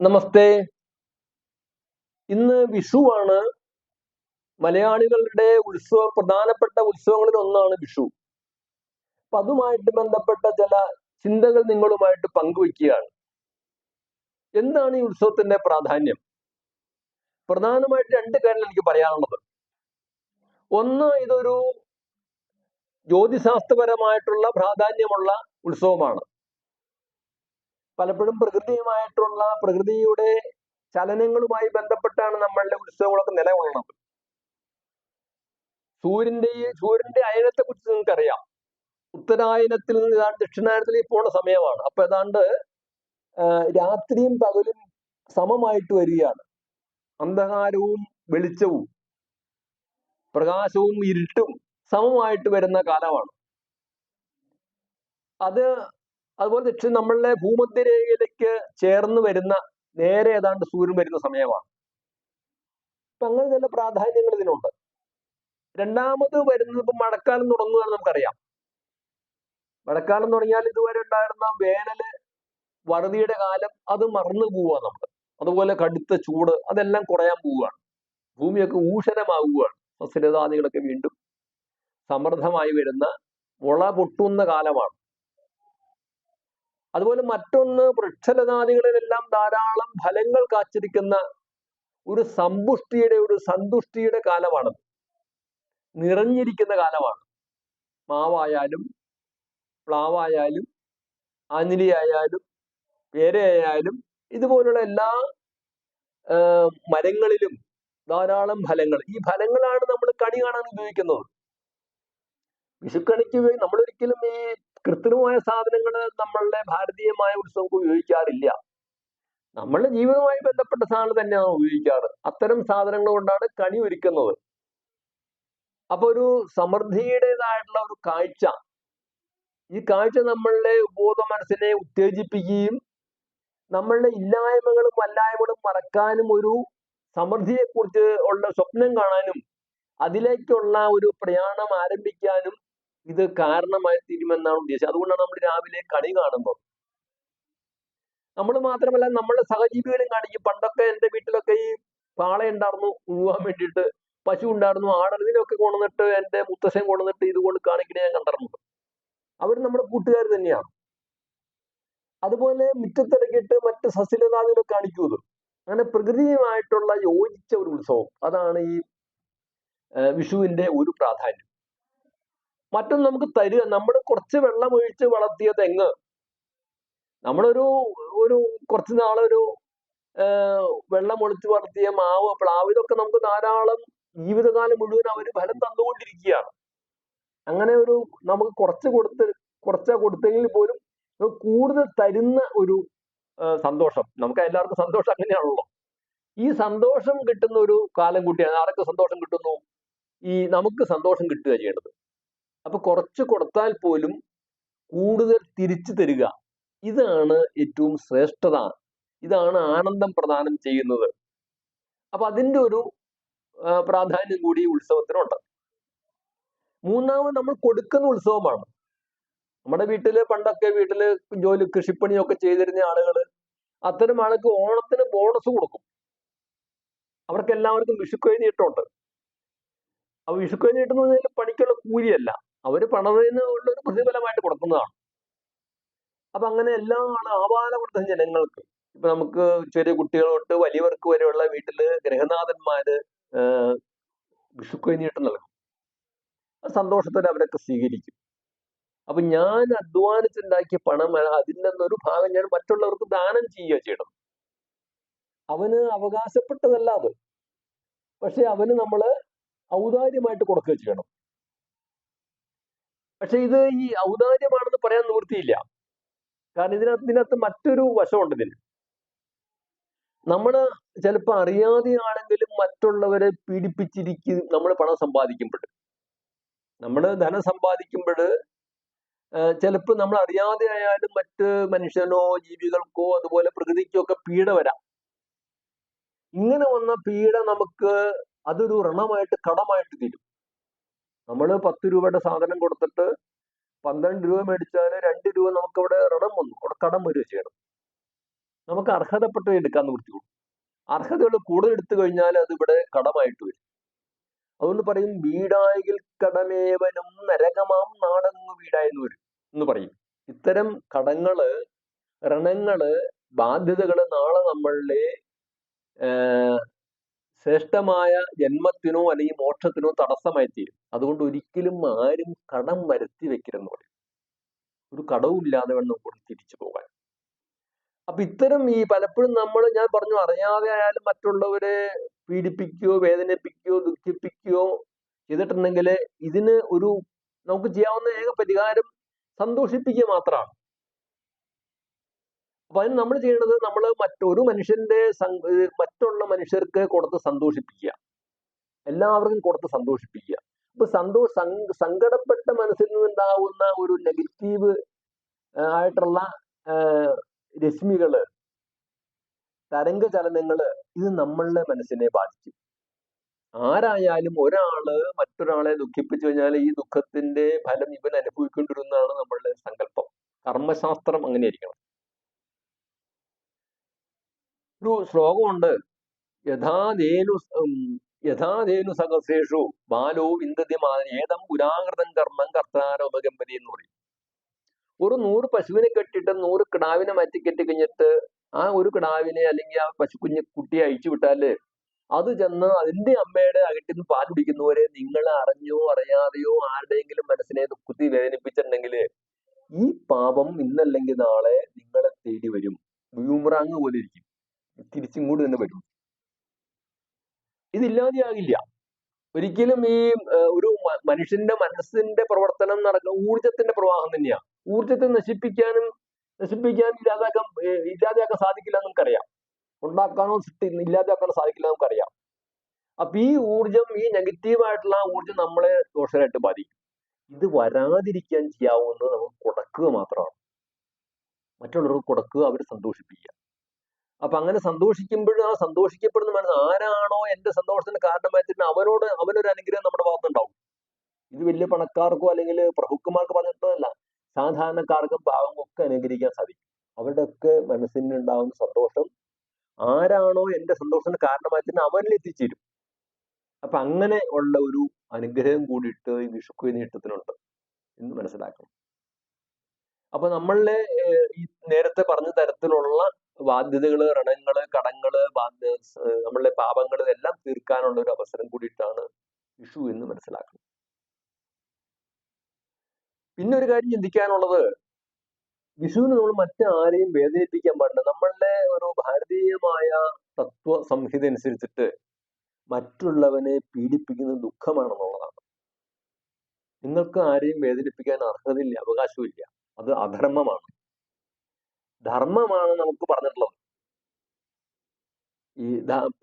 നമസ്തേ. ഇന്ന് വിഷുവാണ് മലയാളികളുടെ ഉത്സവ പ്രധാനപ്പെട്ട ഉത്സവങ്ങളിൽ ഒന്നാണ് വിഷു. അപ്പൊ അതുമായിട്ട് ബന്ധപ്പെട്ട ചില ചിന്തകൾ നിങ്ങളുമായിട്ട് പങ്കുവെക്കുകയാണ്. എന്താണ് ഈ ഉത്സവത്തിന്റെ പ്രാധാന്യം? പ്രധാനമായിട്ട് രണ്ട് കാര്യങ്ങൾ എനിക്ക് പറയാനുള്ളത്. ഒന്ന് ഇതൊരു ജ്യോതിശാസ്ത്രപരമായിട്ടുള്ള പ്രാധാന്യമുള്ള ഉത്സവമാണ്. പലപ്പോഴും പ്രകൃതിയുമായിട്ടുള്ള പ്രകൃതിയുടെ ചലനങ്ങളുമായി ബന്ധപ്പെട്ടാണ് നമ്മളുടെ ഉത്സവങ്ങളൊക്കെ നിലകൊള്ളുന്നത്. സൂര്യന്റെ സൂര്യന്റെ അയനത്തെ കുറിച്ച് നിങ്ങൾക്കറിയാം. ഉത്തരായനത്തിൽ നിന്ന് ദക്ഷിണായനത്തിലേക്ക് പോണ സമയമാണ്. അപ്പൊ ഏതാണ്ട് രാത്രിയും പകലും സമമായിട്ട് വരികയാണ്. അന്ധകാരവും വെളിച്ചവും പ്രകാശവും ഇരുട്ടും സമമായിട്ട് വരുന്ന കാലമാണ്. അത് അതുപോലെ ദക്ഷിണ നമ്മളുടെ ഭൂമധ്യരേഖയിലേക്ക് ചേർന്ന് വരുന്ന നേരെ ഏതാണ്ട് സൂര്യൻ വരുന്ന സമയമാണ്. അപ്പൊ അങ്ങനെ ചില പ്രാധാന്യങ്ങൾ ഇതിനുണ്ട്. രണ്ടാമത് വരുന്നത് ഇപ്പൊ മഴക്കാലം തുടങ്ങുകയാണ് നമുക്കറിയാം. മഴക്കാലം തുടങ്ങിയാൽ ഇതുവരെ ഉണ്ടായിരുന്ന വേനൽ വറുതിയുടെ കാലം അത് മറന്നു പോവുക നമ്മൾ അതുപോലെ കടുത്ത ചൂട് അതെല്ലാം കുറയാൻ പോവുകയാണ്. ഭൂമിയൊക്കെ ഊഷരമാവുകയാണ്. സസ്യലതാദികളൊക്കെ വീണ്ടും സമൃദ്ധമായി വരുന്ന മുള പൊട്ടുന്ന കാലമാണ്. അതുപോലെ മറ്റൊന്ന് വൃക്ഷലതാദികളിലെല്ലാം ധാരാളം ഫലങ്ങൾ കാച്ചിരിക്കുന്ന ഒരു സമ്പുഷ്ടിയുടെ ഒരു സന്തുഷ്ടിയുടെ കാലമാണ്. നിറഞ്ഞിരിക്കുന്ന കാലമാണ്. മാവായാലും പ്ലാവായാലും ആഞ്ഞിലിയായാലും പേരയായാലും ഇതുപോലുള്ള എല്ലാ മരങ്ങളിലും ധാരാളം ഫലങ്ങൾ. ഈ ഫലങ്ങളാണ് നമ്മൾ കണി കാണാൻ ഉപയോഗിക്കുന്നത്. വിഷുക്കണിക്ക് നമ്മളൊരിക്കലും ഈ കൃത്രിമമായ സാധനങ്ങൾ നമ്മളുടെ ഭാരതീയമായ ഉത്സവങ്ങൾക്ക് ഉപയോഗിക്കാറില്ല. നമ്മളുടെ ജീവിതവുമായി ബന്ധപ്പെട്ട സാധനം തന്നെയാണ് ഉപയോഗിക്കാറ്. അത്തരം സാധനങ്ങൾ കൊണ്ടാണ് കണി ഒരുക്കുന്നത്. അപ്പൊ ഒരു സമൃദ്ധിയുടേതായിട്ടുള്ള ഒരു കാഴ്ച. ഈ കാഴ്ച നമ്മളുടെ ബോധ മനസ്സിനെ ഉത്തേജിപ്പിക്കുകയും നമ്മളുടെ ഇല്ലായ്മകളും വല്ലായ്മകളും മറക്കാനും ഒരു സമൃദ്ധിയെക്കുറിച്ച് ഉള്ള സ്വപ്നം കാണാനും അതിലേക്കുള്ള ഒരു പ്രയാണം ആരംഭിക്കാനും ഇത് കാരണമായി തീരുമെന്നാണ് ഉദ്ദേശിച്ചത്. അതുകൊണ്ടാണ് നമ്മൾ രാവിലെ കണി കാണുമ്പോൾ നമ്മൾ മാത്രമല്ല നമ്മളെ സഹജീവികളും കാണിക്കും. പണ്ടൊക്കെ എന്റെ വീട്ടിലൊക്കെ ഈ പാള ഉണ്ടായിരുന്നു ഉഴുവാൻ വേണ്ടിയിട്ട് പശു ഉണ്ടായിരുന്നു. ആടലിനൊക്കെ ഇതിനൊക്കെ കൊണ്ടുവന്നിട്ട് എന്റെ മുത്തശ്ശൻ കൊണ്ടുവന്നിട്ട് ഇതുകൊണ്ട് കാണിക്കണേ ഞാൻ കണ്ടിട്ടുണ്ട്. അവർ നമ്മുടെ കൂട്ടുകാർ തന്നെയാണ്. അതുപോലെ മുറ്റത്തിടക്കിട്ട് മറ്റ് സസ്യലതാദികളൊക്കെ കാണിക്കുന്നത് ഇത് അങ്ങനെ പ്രകൃതിയുമായിട്ടുള്ള യോജിച്ച ഒരു ഉത്സവം. അതാണ് ഈ വിഷുവിന്റെ ഒരു പ്രാധാന്യം. മറ്റൊന്ന് നമുക്ക് തരിക. നമ്മൾ കുറച്ച് വെള്ളം ഒഴിച്ച് വളർത്തിയ തെങ്ങ്. നമ്മളൊരു ഒരു കുറച്ച് നാളൊരു വെള്ളം ഒളിച്ച് വളർത്തിയ മാവ് പ്ലാവ് ഇതൊക്കെ നമുക്ക് ധാരാളം ജീവിതകാലം മുഴുവൻ അവർ ഫലം തന്നുകൊണ്ടിരിക്കുകയാണ്. അങ്ങനെ ഒരു നമുക്ക് കുറച്ച് കൊടുത്ത് കുറച്ച് കൊടുത്തെങ്കിൽ പോലും കൂടുതൽ തരുന്ന ഒരു സന്തോഷം. നമുക്ക് എല്ലാവർക്കും സന്തോഷം അങ്ങനെയാണല്ലോ. ഈ സന്തോഷം കിട്ടുന്ന ഒരു കാലം കൂട്ടിയാണ്. ആർക്ക് സന്തോഷം കിട്ടുന്നു? ഈ നമുക്ക് സന്തോഷം കിട്ടുക ചെയ്യേണ്ടത്. അപ്പൊ കുറച്ച് കൊടുത്താൽ പോലും കൂടുതൽ തിരിച്ചു തരിക. ഇതാണ് ഏറ്റവും ശ്രേഷ്ഠത ഇതാണ് ആനന്ദം പ്രദാനം ചെയ്യുന്നത്. അപ്പൊ അതിന്റെ ഒരു പ്രാധാന്യം കൂടി ഉത്സവത്തിനുണ്ട്. മൂന്നാമത് നമ്മൾ കൊടുക്കുന്ന ഉത്സവമാണ്. നമ്മുടെ വീട്ടിൽ പണ്ടൊക്കെ വീട്ടിൽ ജോലി കൃഷിപ്പണിയൊക്കെ ചെയ്തിരുന്ന ആളുകൾ അത്തരം ആൾക്ക് ഓണത്തിന് ബോണസ് കൊടുക്കും. അവർക്ക് എല്ലാവർക്കും വിഷുക്കൈ നീട്ടമുണ്ട് അപ്പൊ വിഷുക്കൈ നീട്ടുന്ന പറഞ്ഞാൽ പണിക്കുള്ള കൂലിയല്ല. അവർ പണതിന് ഉള്ള ഒരു പ്രതിഫലമായിട്ട് കൊടുക്കുന്നതാണ്. അപ്പൊ അങ്ങനെ ആളും കൊടുത്ത ജനങ്ങൾക്ക്. ഇപ്പൊ നമുക്ക് ചെറിയ കുട്ടികൾ തൊട്ട് വലിയവർക്ക് വരെയുള്ള വീട്ടിൽ ഗ്രഹനാഥന്മാര് വിഷുക്കഴിഞ്ഞിട്ട് നൽകും. സന്തോഷത്തോടെ അവരൊക്കെ സ്വീകരിക്കും. അപ്പൊ ഞാൻ അധ്വാനിച്ചുണ്ടാക്കിയ പണം അതിന്റെ ഒരു ഭാഗം ഞാൻ മറ്റുള്ളവർക്ക് ദാനം ചെയ്യുക ചെയ്യണം അവന് അവകാശപ്പെട്ടതല്ല അത്. പക്ഷെ അവന് നമ്മൾ ഔദാര്യമായിട്ട് കൊടുക്കുക ചെയ്യണം. പക്ഷെ ഇത് ഈ ഔദാര്യമാണെന്ന് പറയാൻ നിവൃത്തിയില്ല. കാരണം ഇതിനകത്ത് ഇതിനകത്ത് മറ്റൊരു വശമുണ്ട് ഇതിന്. നമ്മൾ ചിലപ്പോൾ അറിയാതെയാണെങ്കിലും മറ്റുള്ളവരെ പീഡിപ്പിച്ചിരിക്കും നമ്മൾ പണം സമ്പാദിക്കുമ്പോൾ നമ്മൾ ധനം സമ്പാദിക്കുമ്പോൾ ചിലപ്പോൾ നമ്മൾ അറിയാതെ ആയാലും മറ്റ് മനുഷ്യനോ ജീവികൾക്കോ അതുപോലെ പ്രകൃതിക്കോ ഒക്കെ പീഡ വരാം. ഇങ്ങനെ വന്ന പീഡ നമുക്ക് അതൊരു ഋണമായിട്ട് കടമായിട്ട് തീരും. നമ്മൾ പത്ത് രൂപയുടെ സാധനം കൊടുത്തിട്ട് പന്ത്രണ്ട് രൂപ മേടിച്ചാൽ രണ്ട് രൂപ നമുക്ക് അവിടെ ഋണം വന്നു. അവിടെ കടം വരിക ചെയ്യണം. നമുക്ക് അർഹതപ്പെട്ടത് എടുക്കാൻ നിവൃത്തിയുള്ളൂ അർഹതകൾ കൂടുതൽ എടുത്തു കഴിഞ്ഞാൽ അത് ഇവിടെ കടമായിട്ട് വരും. അതുകൊണ്ട് പറയും വീടായെങ്കിൽ കടമേവനും നരകമാം നാടങ്ങു വീടായെന്ന് വരും എന്ന് പറയും. ഇത്തരം കടങ്ങൾ ഋണങ്ങൾ ബാധ്യതകൾ നാളെ നമ്മളുടെ ശ്രേഷ്ഠമായ ജന്മത്തിനോ അല്ലെങ്കിൽ മോക്ഷത്തിനോ തടസ്സമായി തീരും. അതുകൊണ്ട് ഒരിക്കലും ആരും കടം വരുത്തി വെക്കരുതെന്ന് പറയും. ഒരു കടവും ഇല്ലാതെ വേണം നമുക്ക് തിരിച്ചു പോകാൻ. അപ്പൊ ഇത്തരം ഈ പലപ്പോഴും നമ്മൾ ഞാൻ പറഞ്ഞു അറിയാതെ ആയാലും മറ്റുള്ളവരെ പീഡിപ്പിക്കുകയോ വേദനിപ്പിക്കുകയോ ദുഃഖിപ്പിക്കുകയോ ചെയ്തിട്ടുണ്ടെങ്കിൽ ഇതിന് ഒരു നമുക്ക് ചെയ്യാവുന്ന ഏക പരിഹാരം സന്തോഷിപ്പിക്കുക മാത്രമാണ്. അപ്പൊ അതിന് നമ്മൾ ചെയ്യേണ്ടത് നമ്മൾ മറ്റൊരു മനുഷ്യന്റെ മറ്റുള്ള മനുഷ്യർക്ക് കൊടുത്ത് സന്തോഷിപ്പിക്കുക. എല്ലാവർക്കും കൊടുത്ത് സന്തോഷിപ്പിക്കുക. അപ്പൊ സന്തോഷ സങ്കടപ്പെട്ട മനസ്സിൽ നിന്നുണ്ടാവുന്ന ഒരു നെഗറ്റീവ് ആയിട്ടുള്ള രശ്മികൾ തരംഗ ചലനങ്ങൾ ഇത് നമ്മളുടെ മനസ്സിനെ ബാധിക്കും. ആരായാലും ഒരാൾ മറ്റൊരാളെ ദുഃഖിപ്പിച്ചു കഴിഞ്ഞാൽ ഈ ദുഃഖത്തിന്റെ ഫലം ഇവൻ അനുഭവിക്കേണ്ടിരുന്നതാണ് നമ്മളുടെ സങ്കല്പം. കർമ്മശാസ്ത്രം അങ്ങനെയായിരിക്കണം. ഒരു ശ്ലോകമുണ്ട്. യഥാധേനു യഥാധേനു സഹസേഷു ബാലോ വിന്ദതി ഏതം പുരാകൃതം കർമ്മം കർത്താരോപകമ്പതി എന്ന് പറയും. ഒരു നൂറ് പശുവിനെ കെട്ടിട്ട് നൂറ് കിടാവിനെ മാറ്റി കെട്ടി കഴിഞ്ഞിട്ട് ആ ഒരു കിടാവിനെ അല്ലെങ്കിൽ ആ പശുക്കുഞ്ഞ് കുട്ടിയെ അഴിച്ചു വിട്ടാൽ അത് ചെന്ന് അതിന്റെ അമ്മയുടെ അകറ്റിൽ നിന്ന് പാൽ കുടിക്കുന്നവരെ നിങ്ങൾ അറിഞ്ഞോ അറിയാതെയോ ആരുടെയെങ്കിലും മനസ്സിനെ കുത്തി വേദനിപ്പിച്ചിട്ടുണ്ടെങ്കിൽ ഈ പാപം ഇന്നല്ലെങ്കിൽ നാളെ നിങ്ങളെ തേടി വരും. ബ്യൂമറാങ് പോലെ ഇരിക്കും. തിരിച്ചിങ്ങോട്ട് തന്നെ വരും. ഇതില്ലാതെയാകില്ല. ഒരിക്കലും ഈ ഒരു മനുഷ്യന്റെ മനസ്സിന്റെ പ്രവർത്തനം നടക്കുന്ന ഊർജത്തിന്റെ പ്രവാഹം തന്നെയാണ് ഊർജത്തെ നശിപ്പിക്കാനും നശിപ്പിക്കാൻ ഇല്ലാതാക്കാൻ ഇല്ലാതെയാക്കാൻ സാധിക്കില്ല എന്ന് നമുക്കറിയാം. ഉണ്ടാക്കാനോ സൃഷ്ടി ഇല്ലാതെയാക്കാനോ സാധിക്കില്ല നമുക്കറിയാം. അപ്പൊ ഈ ഊർജം ഈ നെഗറ്റീവായിട്ടുള്ള ഊർജം നമ്മളെ ദോഷമായിട്ട് ബാധിക്കും. ഇത് വരാതിരിക്കാൻ ചെയ്യാവുന്നത് നമുക്ക് കൊടുക്കുക മാത്രമാണ്. മറ്റുള്ളവർക്ക് കൊടുക്കുക അവരെ സന്തോഷിപ്പിക്കുക. അപ്പൊ അങ്ങനെ സന്തോഷിക്കുമ്പോഴും ആ സന്തോഷിക്കപ്പെടുന്ന മനസ്സ് ആരാണോ എന്റെ സന്തോഷത്തിന് കാരണമായിട്ട് അവനോട് അവനൊരു അനുഗ്രഹം നമ്മുടെ ഭാഗത്തുണ്ടാവും ഇത് വലിയ പണക്കാർക്കോ അല്ലെങ്കിൽ പ്രഭുക്കന്മാർക്ക് പറഞ്ഞിട്ടല്ല സാധാരണക്കാർക്കും പാവങ്ങൾക്കും ഒക്കെ അനുകരിക്കാൻ സാധിക്കും. അവരുടെ ഒക്കെ മനസ്സിനുണ്ടാവുന്ന സന്തോഷം ആരാണോ എന്റെ സന്തോഷത്തിന് കാരണമായിട്ട് അവനിൽ എത്തിച്ചേരും. അപ്പൊ അങ്ങനെ ഉള്ള ഒരു അനുഗ്രഹം കൂടിയിട്ട് ഈ വിഷുക്കു നീട്ടത്തിനുണ്ട് എന്ന് മനസ്സിലാക്കണം. അപ്പൊ നമ്മളിലെ ഈ നേരത്തെ പറഞ്ഞ തരത്തിലുള്ള ബാധ്യതകൾ ഋണങ്ങൾ കടങ്ങൾ നമ്മളുടെ പാപങ്ങൾ എല്ലാം തീർക്കാനുള്ള ഒരു അവസരം കൂടിയിട്ടാണ് വിഷു എന്ന് മനസ്സിലാക്കുന്നത്. പിന്നെ ഒരു കാര്യം ചിന്തിക്കാനുള്ളത് വിഷുവിന് നമ്മൾ മറ്റാരെയും വേദനിപ്പിക്കാൻ പാടില്ല. നമ്മളുടെ ഒരു ഭാരതീയമായ തത്വ സംഹിത അനുസരിച്ചിട്ട് മറ്റുള്ളവനെ പീഡിപ്പിക്കുന്ന ദുഃഖമാണെന്നുള്ളതാണ്. നിങ്ങൾക്ക് ആരെയും വേദനിപ്പിക്കാൻ അർഹതയില്ല അവകാശമില്ല അത് അധർമ്മമാണ്. ധർമ്മമാണ് നമുക്ക് പറഞ്ഞിട്ടുള്ളത്. ഈ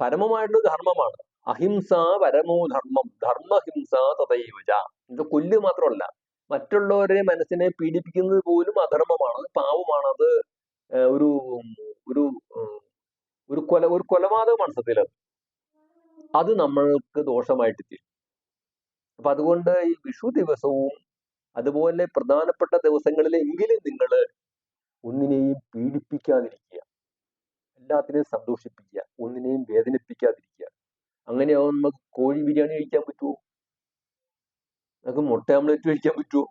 പരമമായിട്ടുള്ള ധർമ്മമാണ്. അഹിംസ പരമോ ധർമ്മം. ധർമ്മഹിംസ തഥൈവജ ഇത് കൊല്ല് മാത്രമല്ല മറ്റുള്ളവരെ മനസ്സിനെ പീഡിപ്പിക്കുന്നത് പോലും അധർമ്മമാണ്. പാവമാണ്. അത് ഒരു ഒരു ഒരു കൊല ഒരു കൊലപാതകമാണ് സത്യത്തിൽ അത്. നമ്മൾക്ക് ദോഷമായിട്ട് തീരും. അപ്പൊ അതുകൊണ്ട് ഈ വിഷു ദിവസവും അതുപോലെ പ്രധാനപ്പെട്ട ദിവസങ്ങളിലെങ്കിലും നിങ്ങൾ ഒന്നിനെയും പീഡിപ്പിക്കാതിരിക്കുക. എല്ലാത്തിനെയും സന്തോഷിപ്പിക്കുക. ഒന്നിനെയും വേദനിപ്പിക്കാതിരിക്കുക. അങ്ങനെയാവും നമുക്ക് കോഴി ബിരിയാണി കഴിക്കാൻ പറ്റുമോ നമുക്ക് മുട്ട ആംപ്ലേറ്റ് കഴിക്കാൻ പറ്റുമോ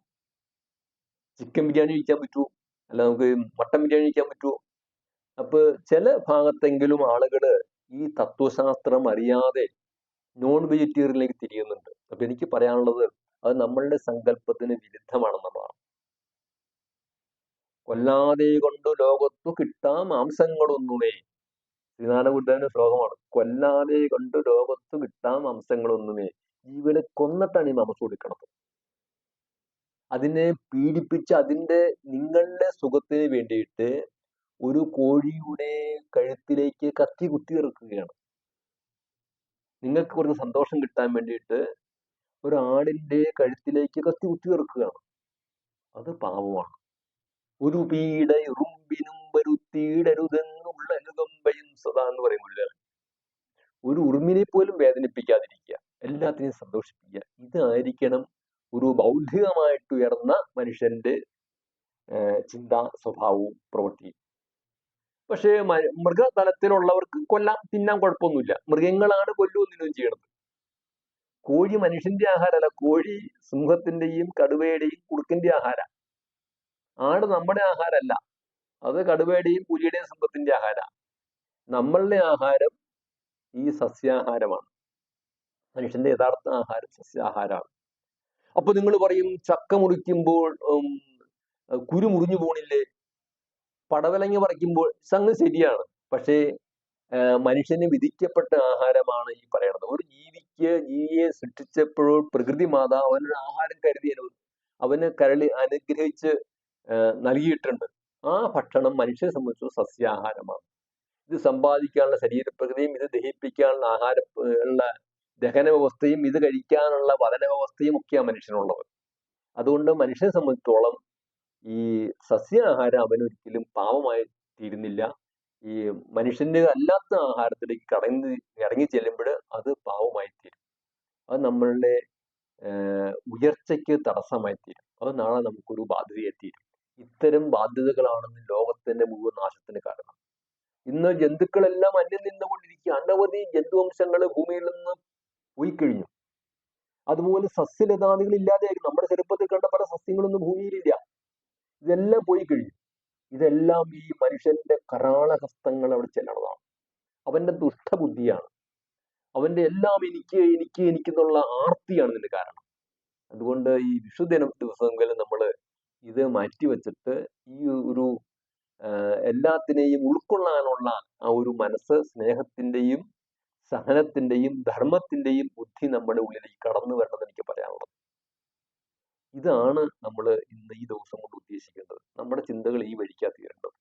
ചിക്കൻ ബിരിയാണി കഴിക്കാൻ പറ്റുമോ അല്ല നമുക്ക് മട്ടൻ ബിരിയാണി കഴിക്കാൻ പറ്റുമോ അപ്പൊ ചില ഭാഗത്തെങ്കിലും ആളുകൾ ഈ തത്വശാസ്ത്രം അറിയാതെ നോൺ വെജിറ്റേറിയനിലേക്ക് തിരിയുന്നുണ്ട്. അപ്പൊ എനിക്ക് പറയാനുള്ളത് അത് നമ്മളുടെ സങ്കല്പത്തിന് വിരുദ്ധമാണെന്നുള്ളതാണ്. കൊല്ലാതെ കൊണ്ട് ലോകത്തു കിട്ടാ മാംസങ്ങളൊന്നുമേ. ശ്രീനാരായണ ശ്ലോകമാണ്. കൊല്ലാതെ കൊണ്ട് ലോകത്തു കിട്ടാ മാംസങ്ങളൊന്നുമേ. ജീവനെ കൊന്നിട്ടാണ് ഈ മാംസം കൊടുക്കണത്. അതിനെ പീഡിപ്പിച്ച് അതിന്റെ നിങ്ങളുടെ സുഖത്തിന് വേണ്ടിയിട്ട് ഒരു കോഴിയുടെ കഴുത്തിലേക്ക് കത്തി കുത്തി ഇറക്കുകയാണ്. നിങ്ങൾക്ക് കുറച്ച് സന്തോഷം കിട്ടാൻ വേണ്ടിയിട്ട് ഒരു കഴുത്തിലേക്ക് കത്തി കുത്തി ഇറക്കുകയാണ്. അത് പാവമാണ് ഒരു പീഡ ഉറുമ്പിനും വരുത്തിയിടരുതെന്നുള്ള അനുകമ്പയും സദാ എന്ന് പറയുമ്പോൾ ഒരു ഉറുമ്പിനെ പോലും വേദനിപ്പിക്കാതിരിക്കുക എല്ലാത്തിനെയും സന്തോഷിപ്പിക്കുക ഇതായിരിക്കണം ഒരു ബൗദ്ധികമായിട്ട് ഉയർന്ന മനുഷ്യന്റെ ചിന്താ സ്വഭാവവും പ്രവൃത്തിയും. പക്ഷേ മൃഗതലത്തിലുള്ളവർക്ക് കൊല്ലാം തിന്നാൻ കുഴപ്പമൊന്നുമില്ല. മൃഗങ്ങളാണ് കൊല്ലുമെന്നും ചെയ്യണത്. കോഴി മനുഷ്യന്റെ ആഹാരമല്ല കോഴി സിംഹത്തിന്റെയും കടുവയുടെയും കുറുക്കിന്റെ ആഹാരം. ആട് നമ്മുടെ ആഹാരമല്ല. അത് കടുവയുടെയും പുലിയുടെയും സിംഹത്തിന്റെ ആഹാരമാണ്. നമ്മളുടെ ആഹാരം ഈ സസ്യാഹാരമാണ്. മനുഷ്യന്റെ യഥാർത്ഥ ആഹാരം സസ്യാഹാരമാണ്. അപ്പൊ നിങ്ങൾ പറയും ചക്ക മുറിക്കുമ്പോൾ കുരു മുറിഞ്ഞു പോണില്ലേ? പടവലങ്ങ പറിക്കുമ്പോൾ സംഗതി ശരിയാണ്. പക്ഷേ മനുഷ്യന് വിധിക്കപ്പെട്ട ആഹാരമാണ് ഈ പറയുന്നത് ഒരു ജീവിക്ക് ജീവിയെ സൃഷ്ടിച്ചപ്പോൾ പ്രകൃതി മാതാവ് അവനൊരു ആഹാരം കരുതിയതിനു അവന് കരളി അനുഗ്രഹിച്ച് നൽകിയിട്ടുണ്ട്. ആ ഭക്ഷണം മനുഷ്യനെ സംബന്ധിച്ച് സസ്യാഹാരമാണ്. ഇത് സമ്പാദിക്കാനുള്ള ശരീരപ്രകൃതിയും ഇത് ദഹിപ്പിക്കാനുള്ള ആഹാര ഉള്ള ദഹന വ്യവസ്ഥയും ഇത് കഴിക്കാനുള്ള വദന വ്യവസ്ഥയും ഒക്കെയാണ് മനുഷ്യനുള്ളത്. അതുകൊണ്ട് മനുഷ്യനെ സംബന്ധിച്ചോളം ഈ സസ്യാഹാരം അവനൊരിക്കലും പാവമായി തീരുന്നില്ല. ഈ മനുഷ്യന്റെ അല്ലാത്ത ആഹാരത്തിലേക്ക് കടന്ന് ഇറങ്ങി ചെല്ലുമ്പോൾ അത് പാവമായി തീരും. അത് നമ്മളുടെ ഉയർച്ചയ്ക്ക് തടസ്സമായി തീരും. അത് നാളെ നമുക്കൊരു ബാധ്യതയായി തീരും. ഇത്തരം ബാധ്യതകളാണെന്ന് ലോകത്തിന്റെ മുഴുവൻ നാശത്തിന് കാരണം. ഇന്ന് ജന്തുക്കളെല്ലാം അന്യം നിന്നുകൊണ്ടിരിക്കുക അനവധി ജന്തുവംശങ്ങൾ ഭൂമിയിൽ നിന്ന് പോയി കഴിഞ്ഞു അതുപോലെ സസ്യലതാദികൾ ഇല്ലാതെയായി നമ്മുടെ ചെറുപ്പത്തിൽ കണ്ട പല സസ്യങ്ങളൊന്നും ഭൂമിയിലില്ല. ഇതെല്ലാം പോയി കഴിഞ്ഞു ഇതെല്ലാം ഈ മനുഷ്യന്റെ കരാളഹസ്തങ്ങൾ അവിടെ ചെല്ലണതാണ്. അവന്റെ ദുഷ്ടബുദ്ധിയാണ്. അവന്റെ എല്ലാം എനിക്ക് എനിക്ക് എനിക്കെന്നുള്ള ആർത്തിയാണ് ഇതിന്റെ കാരണം. അതുകൊണ്ട് ഈ വിഷുദിനം ദിവസങ്ങളിൽ നമ്മൾ ഇത് മാറ്റിവെച്ചിട്ട് ഈ ഒരു എല്ലാത്തിനെയും ഉൾക്കൊള്ളാനുള്ള ആ ഒരു മനസ്സ് സ്നേഹത്തിന്റെയും സഹനത്തിന്റെയും ധർമ്മത്തിന്റെയും ബുദ്ധി നമ്മുടെ ഉള്ളിലേക്ക് കടന്നു വരണമെന്ന് എനിക്ക് പറയാനുള്ളത്. ഇതാണ് നമ്മൾ ഇന്ന് ഈ ദിവസം കൊണ്ട് ഉദ്ദേശിക്കുന്നത് നമ്മുടെ ചിന്തകൾ ഈ വഴിക്കാ തീരേണ്ടത്.